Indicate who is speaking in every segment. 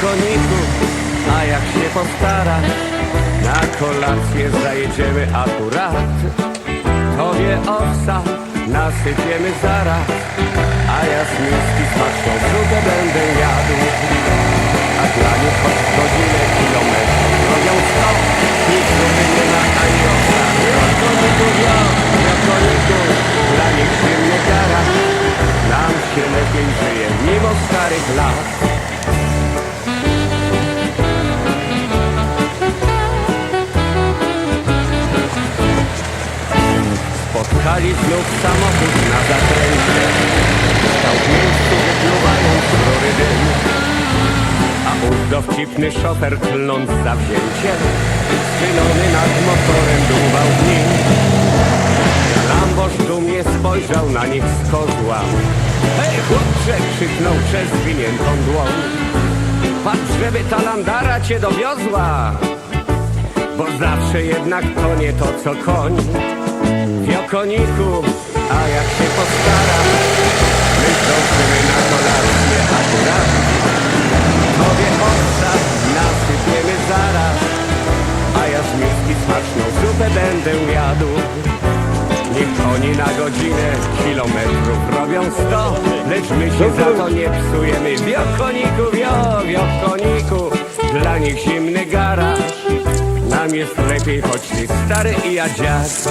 Speaker 1: koniku, a jak się postara, na kolację zajedziemy akurat. Tobie owsa nasypiemy zaraz, a ja z miski smaczną zupę będę jadł. A dla nich choć godzinę kilometrów drogą sto, nic ruchy nie ma ani owsa. Ja koniku, ja, ja koniku, dla nich zimny kara, nam się lepiej żyje mimo starych lat. Spotkali znów samochód na zakręcie. Stał w miejscu wypluwając rury dym A ów dowcipny szofer klnąc zawzięcie Schylony nad motorem dłubał w nim. Lamboż dumnie spojrzał na nich z kozła. Hej chłopcze! krzyknął przez zwiniętą dłoń. Patrz, żeby ta landara cię dowiozła. Bo zawsze jednak to nie to co koń Wiokoniku, a jak się postara My zdążymy na kolację akurat. Tobie owca nasypiemy zaraz A ja z miski smaczną zupę będę jadł. Niech oni na godzinę kilometrów robią sto Lecz my się za to nie psujemy. Wiokoniku, wio, wiokoniku Dla nich zimny garaż. Nam jest lepiej, choć ty stary i ja dziad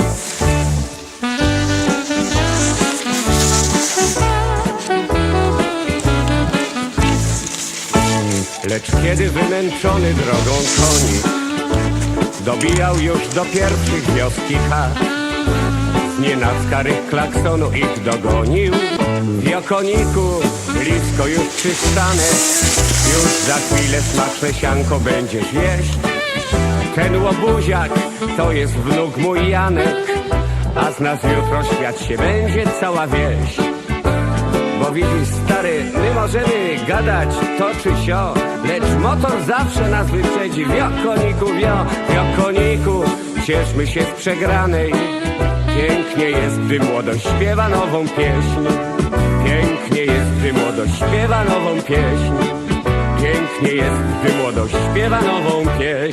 Speaker 1: Lecz kiedy wymęczony drogą konik Dobijał już do pierwszych wioski chat nienacka rych klaksonu ich dogonił. W Jokoniku blisko już przystanek Już za chwilę smaczne sianko będziesz jeść. Ten łobuziak to jest wnuk mój Janek. A z nas jutro świat się będzie cała wieś bo widzisz, stary, my możemy gadać to czy sio, lecz motor zawsze nas wyprzedzi. Wiokoniku, wio, wiokoniku, cieszmy się z przegranej. Pięknie jest, gdy młodość śpiewa nową pieśń. Pięknie jest, gdy młodość śpiewa nową pieśń. Pięknie jest, gdy młodość śpiewa nową pieśń.